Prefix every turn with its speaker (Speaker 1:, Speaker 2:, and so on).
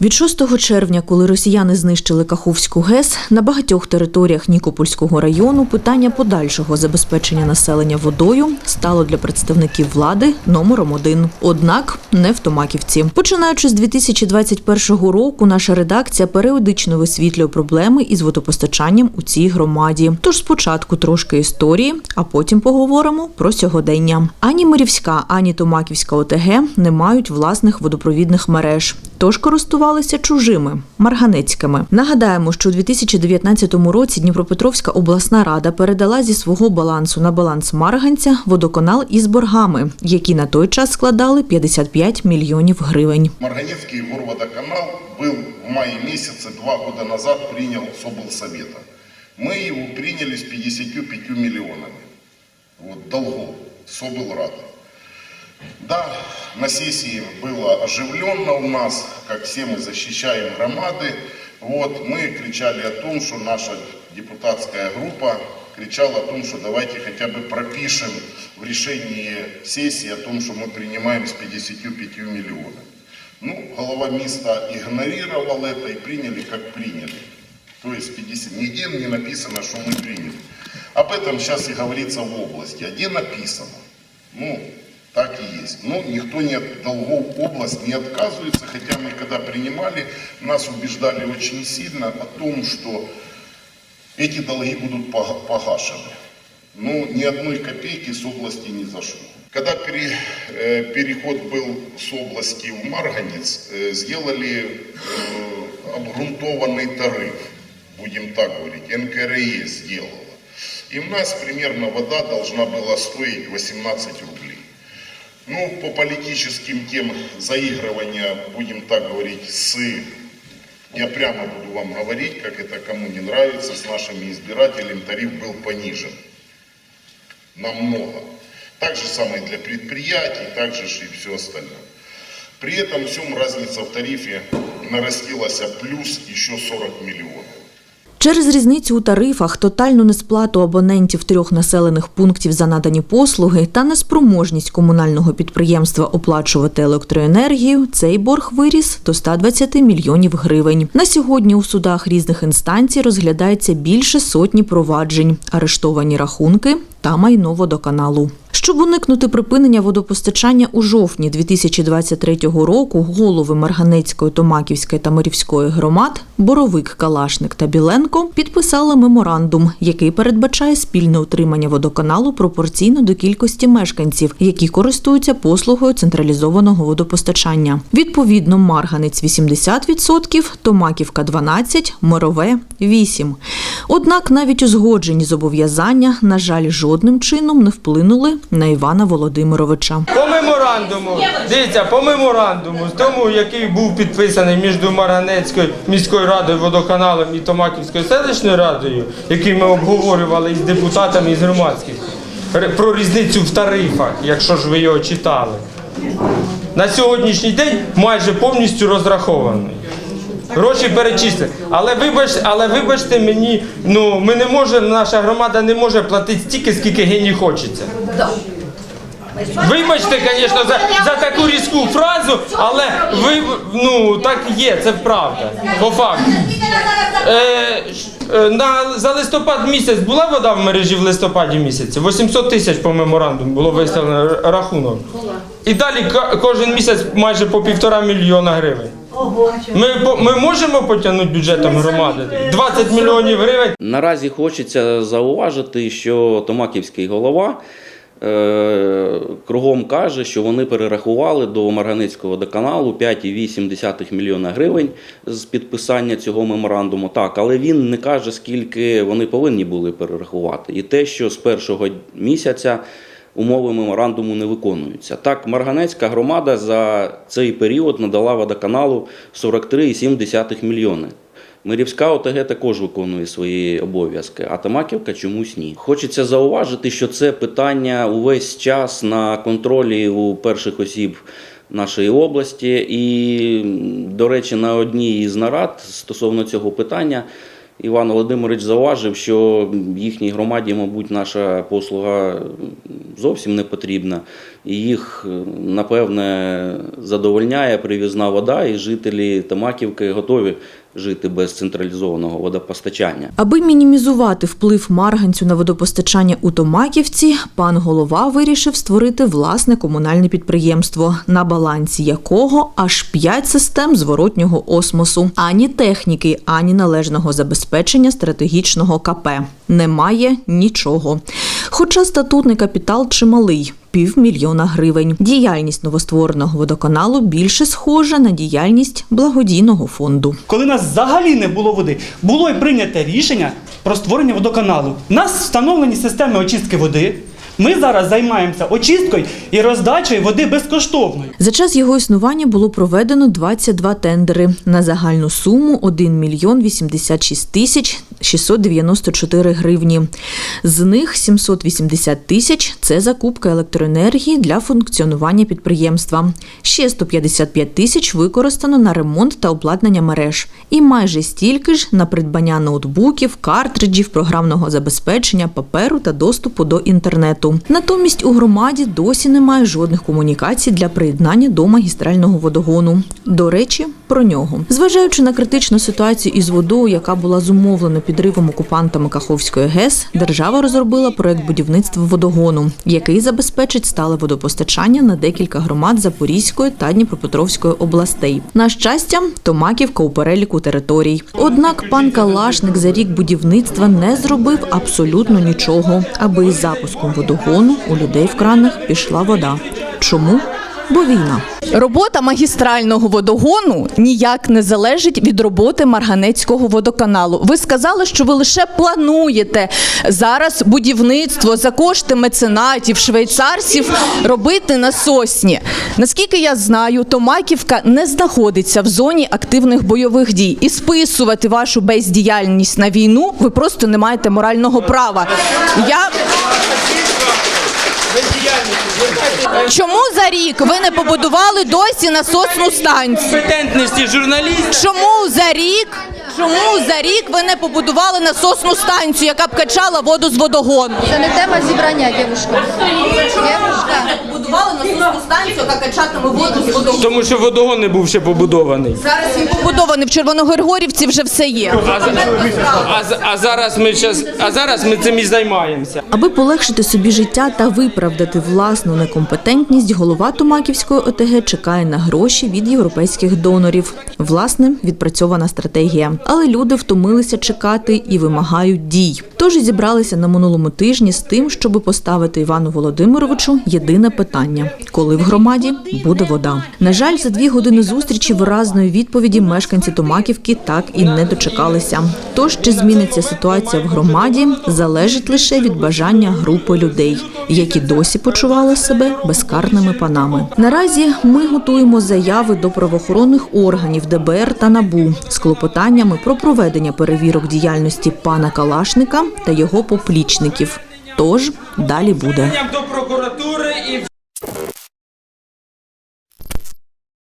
Speaker 1: Від 6 червня, коли росіяни знищили Каховську ГЕС, на багатьох територіях Нікопольського району питання подальшого забезпечення населення водою стало для представників влади номером один. Однак не в Томаківці. Починаючи з 2021 року, наша редакція періодично висвітлює проблеми із водопостачанням у цій громаді. Тож спочатку трошки історії, а потім поговоримо про сьогодення. Ані Мирівська, ані Томаківська ОТГ не мають власних водопровідних мереж. Тож користувалися чужими марганецькими. Нагадаємо, що у 2019 році Дніпропетровська обласна рада передала зі свого балансу на баланс Марганця водоканал із боргами, які на той час складали 55 мільйонів гривень.
Speaker 2: Марганецкий горводоканал был в мае месяце два года назад принял Соблсовета. Мы его приняли с 55 миллионами вот, долгов Соблрада. Да, на сессии было оживленно у нас, как все мы защищаем громады. Вот, мы кричали о том, что наша депутатская группа кричала о том, что давайте хотя бы пропишем в решении сессии о том, что мы принимаем с 55 миллионов. Ну, голова МИСТа игнорировал это и приняли, как приняли. То есть 50, нигде не написано, что мы приняли. Об этом сейчас и говорится в области. А где написано? Ну, так и есть. Но никто не от долгов область не отказывается, хотя мы когда принимали, нас убеждали очень сильно о том, что эти долги будут пога- погашены. Ну, ни одной копейки с области не зашло. Когда э, переход был с области в Марганец, э, сделали э, обгрунтованный тариф, будем так говорить, НКРЕ сделала. И у нас примерно вода должна была стоить 18 рублей. Ну, по политическим тем заигрывания, будем так говорить, с... Я прямо буду вам говорить, как это кому не нравится, с нашими избирателями тариф был понижен. Намного. Так же самое для предприятий, так же и все остальное. При этом всем разница в тарифе нарастилась а плюс еще 40 миллионов.
Speaker 1: Через різницю у тарифах, тотальну несплату абонентів трьох населених пунктів за надані послуги та неспроможність комунального підприємства оплачувати електроенергію, цей борг виріс до 120 мільйонів гривень. На сьогодні у судах різних інстанцій розглядається більше сотні проваджень, арештовані рахунки та майно водоканалу. Щоб уникнути припинення водопостачання у жовтні 2023 року, голови Марганецької, Томаківської та Морівської громад Боровик, Калашник та Біленко підписали меморандум, який передбачає спільне утримання водоканалу пропорційно до кількості мешканців, які користуються послугою централізованого водопостачання. Відповідно, Марганець 80%, Томаківка 12%, Мирове 8%. Однак навіть узгоджені зобов'язання, на жаль, жодним чином не вплинули на Івана Володимировича.
Speaker 3: По меморандуму, дивіться, по меморандуму, тому, який був підписаний між Марганецькою міською радою, водоканалом і Томаківською селищною радою, який ми обговорювали із депутатами із громадських, про різницю в тарифах, якщо ж ви його читали. На сьогоднішній день майже повністю розрахований. Гроші перечислені. Але вибач, але вибачте мені, ну ми не можемо, наша громада не може платити стільки, скільки гені хочеться. Вибачте, звісно, за, за таку різку фразу, але ви ну так є, це правда. По факту. Е, е, на, за листопад місяць була вода в мережі в листопаді місяці. 800 тисяч по меморандуму було виставлено рахунок. І далі ка- кожен місяць майже по півтора мільйона гривень. Ми, по- ми можемо потягнути бюджетом громади 20 мільйонів гривень.
Speaker 4: Наразі хочеться зауважити, що Томаківський голова е, кругом каже, що вони перерахували до Марганецького водоканалу 5,8 мільйона гривень з підписання цього меморандуму. Так, але він не каже, скільки вони повинні були перерахувати. І те, що з першого місяця умови меморандуму не виконуються. Так, Марганецька громада за цей період надала водоканалу 43,7 мільйони. Мирівська ОТГ також виконує свої обов'язки, а Тамаківка чомусь ні. Хочеться зауважити, що це питання увесь час на контролі у перших осіб нашої області. І, до речі, на одній із нарад стосовно цього питання Іван Володимирович зауважив, що їхній громаді, мабуть, наша послуга зовсім не потрібна. І їх, е, напевне, задовольняє привізна вода, і жителі Томаківки готові жити без централізованого водопостачання.
Speaker 1: Аби мінімізувати вплив марганцю на водопостачання у Томаківці, пан голова вирішив створити власне комунальне підприємство, на балансі якого аж п'ять систем зворотнього осмосу. Ані техніки, ані належного забезпечення стратегічного КП. Немає нічого. Хоча статутний капітал чималий. Півмільйона гривень. Діяльність новоствореного водоканалу більше схожа на діяльність благодійного фонду.
Speaker 5: Коли нас взагалі не було води, було й прийняте рішення про створення водоканалу. У нас встановлені системи очистки води. Ми зараз займаємося очисткою і роздачею води безкоштовною.
Speaker 1: За час його існування було проведено 22 тендери на загальну суму 1 мільйон 86 тисяч 694 гривні. З них 780 тисяч – це закупка електроенергії для функціонування підприємства. Ще 155 тисяч використано на ремонт та обладнання мереж. І майже стільки ж на придбання ноутбуків, картриджів, програмного забезпечення, паперу та доступу до інтернету. Натомість у громаді досі немає жодних комунікацій для приєднання до магістрального водогону. До речі, про нього. Зважаючи на критичну ситуацію із водою, яка була зумовлена підривом окупантами Каховської ГЕС, держава розробила проект будівництва водогону, який забезпечить стале водопостачання на декілька громад Запорізької та Дніпропетровської областей. На щастя, Томаківка у переліку територій. Однак пан Калашник за рік будівництва не зробив абсолютно нічого, аби із запуском водогону у людей в кранах пішла вода. Чому? Бо війна.
Speaker 6: Робота магістрального водогону ніяк не залежить від роботи Марганецького водоканалу. Ви сказали, що ви лише плануєте зараз будівництво за кошти меценатів, швейцарців робити на сосні. Наскільки я знаю, Томаківка не знаходиться в зоні активних бойових дій. І списувати вашу бездіяльність на війну ви просто не маєте морального права. Я Чому за рік ви не побудували досі насосну станцію?
Speaker 3: Компетентності журналістів.
Speaker 6: Чому за рік? Чому за рік ви не побудували насосну станцію, яка б качала воду з водогону?
Speaker 7: Це не тема зібрання, дівчинка. Дівчинка.
Speaker 6: Побудували насосну станцію, яка качатиме воду з водогону.
Speaker 3: Тому що водогон не був ще побудований.
Speaker 6: Зараз він побудований в Червоногоргорівці вже все є.
Speaker 3: А, за- а, за- а зараз ми щас, а зараз ми цим і займаємося.
Speaker 1: Аби полегшити собі життя та виправдати власну некомпетентність, голова Томаківської ОТГ чекає на гроші від європейських донорів. Власне, відпрацьована стратегія. Але люди втомилися чекати і вимагають дій. Тож і зібралися на минулому тижні з тим, щоб поставити Івану Володимировичу єдине питання: коли в громаді буде вода. На жаль, за дві години зустрічі виразної відповіді мешканці Томаківки так і не дочекалися. Тож чи зміниться ситуація в громаді, залежить лише від бажання групи людей, які досі почували себе безкарними панами. Наразі ми готуємо заяви до правоохоронних органів ДБР та НАБУ з клопотаннями про проведення перевірок діяльності пана Калашника та його поплічників. Тож далі буде.
Speaker 3: До прокуратури і